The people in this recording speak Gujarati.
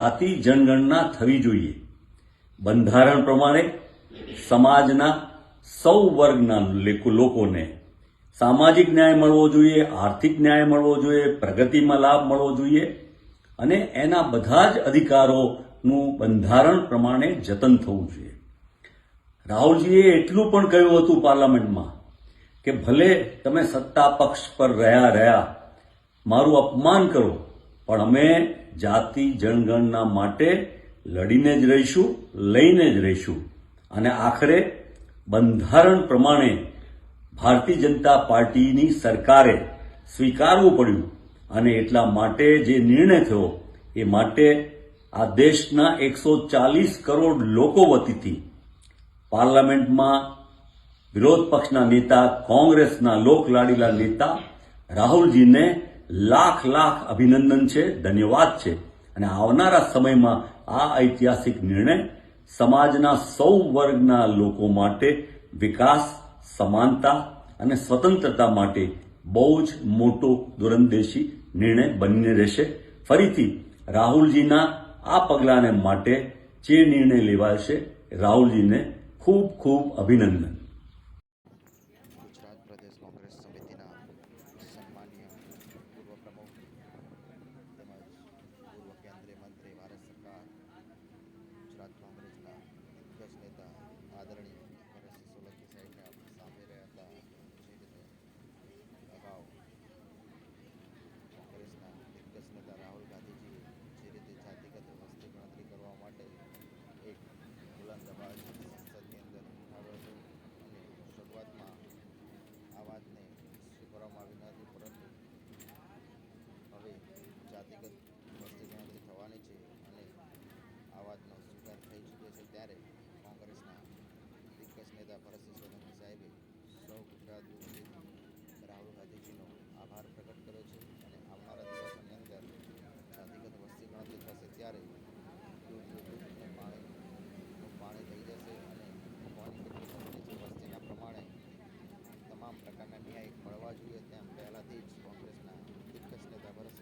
આથી જનગણના થવી જોઈએ. બંધારણ પ્રમાણે સમાજના સૌ વર્ગના લોકોને સામાજિક ન્યાય મળવો જોઈએ, આર્થિક ન્યાય મળવો જોઈએ, પ્રગતિમાં લાભ મળવો જોઈએ અને એના બધા જ અધિકારોનું બંધારણ પ્રમાણે જતન થવું જોઈએ. રાહુલજીએ એટલું પણ કહ્યું હતું પાર્લામેન્ટમાં કે ભલે તમે સત્તા પક્ષ પર રહ્યા રહ્યા, મારું અપમાન કરો પણ અમે જાતિ, જનગણના માટે લડીને જ રહીશું, લઈને જ રહીશું. અને આખરે બંધારણ પ્રમાણે ભારતીય જનતા પાર્ટીની સરકારે સ્વીકારવું પડ્યું. અને એટલા માટે જે નિર્ણય થયો, એ માટે આ દેશના એકસો ચાલીસ કરોડ લોકો વતીથી પાર્લામેન્ટમાં વિરોધ પક્ષના નેતા, કોંગ્રેસના લોકલાડીલા નેતા રાહુલજીને લાખ લાખ અભિનંદન છે, ધન્યવાદ છે. અને આવનારા સમયમાં આ ઐતિહાસિક નિર્ણય સમાજના સૌ વર્ગના લોકો માટે વિકાસ, સમાનતા અને સ્વતંત્રતા માટે બહુ જ મોટો દૂરંદેશી નિર્ણય બનીને રહેશે. ફરીથી રાહુલજીના આ પગલાને માટે જે નિર્ણય લેવાશે રાહુલજીને ખૂબ ખૂબ અભિનંદન ગુજરાત પ્રદેશ કોંગ્રેસ સમિતિના સન્માનીય પૂર્વ પ્રમુખ તેમજ પૂર્વ કેન્દ્રીય મંત્રી ભારત સરકાર ગુજરાત કોંગ્રેસના દિગ્ગજ નેતા આદરણીય ભરતસિંહ સોલંકી સાહેબને આપણે સાંભળી રહ્યા હતા જે રીતે અગાઉ કોંગ્રેસના દિગ્ગજ નેતા રાહુલ ગાંધીજીએ જે રીતે જાતિગત વસ્તી ગણતરી કરવા માટે એક બુલંદ અવાજ સંસદની અંદર ઉઠાવ્યો હતો અને શરૂઆતમાં આ વાતને સ્વીકારવામાં આવી ન હતી પરંતુ હવે જાતિગત વસ્તી ગણતરી થવાની છે અને આ વાતનો સ્વીકાર થઈ ચૂક્યો છે ત્યારે કોંગ્રેસના દિગ્ગજ નેતા ભરતસિંહ સોલંકી સાહેબે સૌ ગુજરાત રાહુલ ગાંધીજીનો આભાર પ્રગટ કર્યો છે અને આવનારા દિવસોની અંદર જાતિગત વસ્તી ગણતરી થશે ત્યારે પાણીનું પાણી થઈ જશે અને પાણી છે વસ્તીના પ્રમાણે તમામ પ્રકારના ન્યાય મળવા જોઈએ તેમ પહેલાંથી જ કોંગ્રેસના દિગ્ગજ નેતા ભરતસિંહ